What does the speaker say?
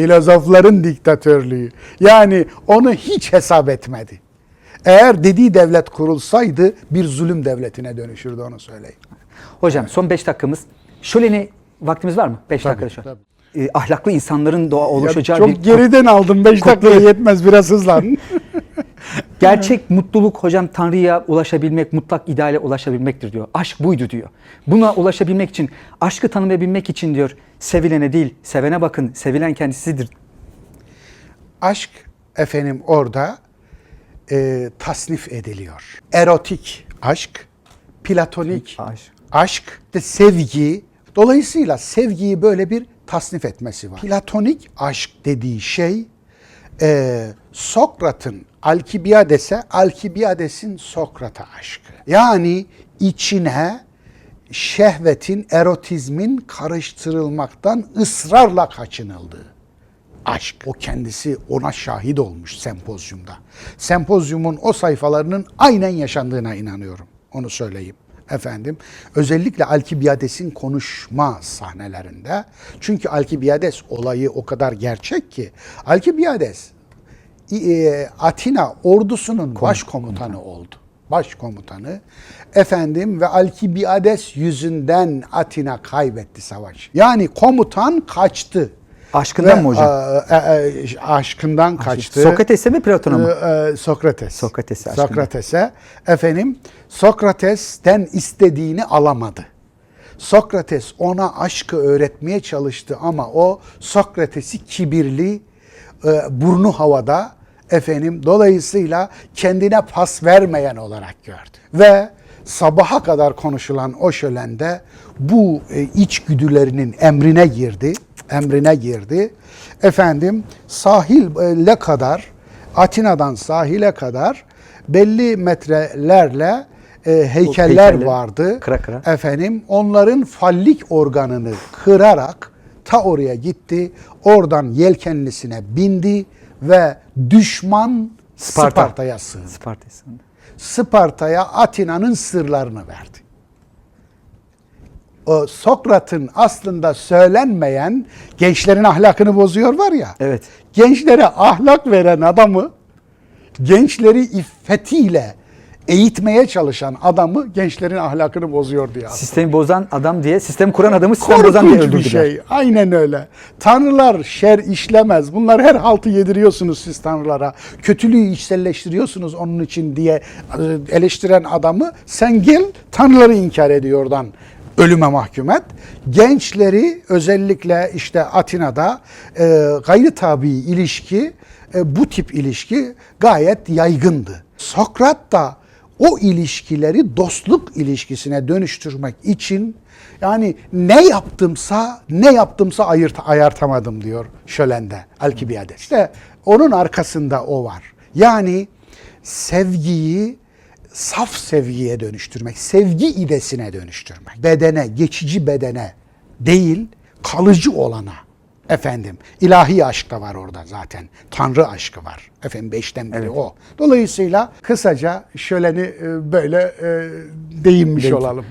Filozofların diktatörlüğü. Yani onu hiç hesap etmedi. Eğer dediği devlet kurulsaydı bir zulüm devletine dönüşürdü onu söyleyeyim. Hocam son 5 dakikamız. Şöleni vaktimiz var mı? 5 dakikada şu tabii. Ee, ahlaklı insanların doğa oluşacağı Ya bir çok geriden aldım 5 dakikaya yetmez biraz hızlan. Gerçek mutluluk hocam Tanrı'ya ulaşabilmek, mutlak ideale ulaşabilmektir diyor. Aşk buydu diyor. Buna ulaşabilmek için, aşkı tanımayabilmek için diyor, sevilene değil, sevene bakın, sevilen kendisidir. Aşk efendim orada e, tasnif ediliyor. Erotik aşk, platonik Aşk. aşk, de sevgi. Dolayısıyla sevgiyi böyle bir tasnif etmesi var. Platonik aşk dediği şey e, Sokrat'ın Alkibiades'e, Alkibiades'in Sokrat'a aşkı. Yani içine şehvetin, erotizmin karıştırılmaktan ısrarla kaçınıldığı aşk. O kendisi ona şahit olmuş sempozyumda. Sempozyumun o sayfalarının aynen yaşandığına inanıyorum. Onu söyleyeyim efendim. Özellikle Alkibiades'in konuşma sahnelerinde. Çünkü Alkibiades olayı o kadar gerçek ki. Alkibiades e, Atina ordusunun başkomutanı oldu. Başkomutanı efendim ve Alkibiades yüzünden Atina kaybetti savaş. Yani komutan kaçtı. Aşkından Ve, mı hocam? a- a- a- aşkından kaçtı. Sokrates'e mi Platon'a mı? Ee, e, Sokrates. Sokrates'e. Sokrates'e efendim Sokrates'ten istediğini alamadı. Sokrates ona aşkı öğretmeye çalıştı ama o Sokrates'i kibirli, e, burnu havada efendim dolayısıyla kendine pas vermeyen olarak gördü. Ve sabaha kadar konuşulan o şölende bu e, içgüdülerinin emrine girdi. Emrine girdi. Efendim sahile kadar Atina'dan sahile kadar belli metrelerle e, heykeller vardı. kıra kıra. Efendim onların fallik organını kırarak ta oraya gitti. Oradan yelkenlisine bindi ve düşman Sparta. Sparta'ya sığındı. Sparta'sında. Sparta'ya Atina'nın sırlarını verdi. O Sokrat'ın aslında söylenmeyen gençlerin ahlakını bozuyor var ya. Evet. Gençlere ahlak veren adamı gençleri iffetiyle eğitmeye çalışan adamı gençlerin ahlakını bozuyor diye. Sistemi bozan adam diye, sistemi kuran adamı sistem bozan diye Korkunç bir öldürdüler. şey. Aynen öyle. Tanrılar şer işlemez. Bunlar her haltı yediriyorsunuz siz tanrılara. Kötülüğü içselleştiriyorsunuz onun için diye eleştiren adamı sen gel tanrıları inkar ediyordan ölüme mahkum et. Gençleri özellikle işte Atina'da e, gayri tabi ilişki, e, bu tip ilişki gayet yaygındı. Sokrat da o ilişkileri dostluk ilişkisine dönüştürmek için yani ne yaptımsa ne yaptımsa ayırt, ayartamadım diyor şölende Alkibiades. İşte onun arkasında o var. Yani sevgiyi saf sevgiye dönüştürmek, sevgi idesine dönüştürmek. Bedene, geçici bedene değil, kalıcı olana. Efendim, ilahi aşk da var orada zaten. Tanrı aşkı var. Efendim beşten biri o. Dolayısıyla kısaca şöleni e, böyle e, değinmiş Değin- olalım.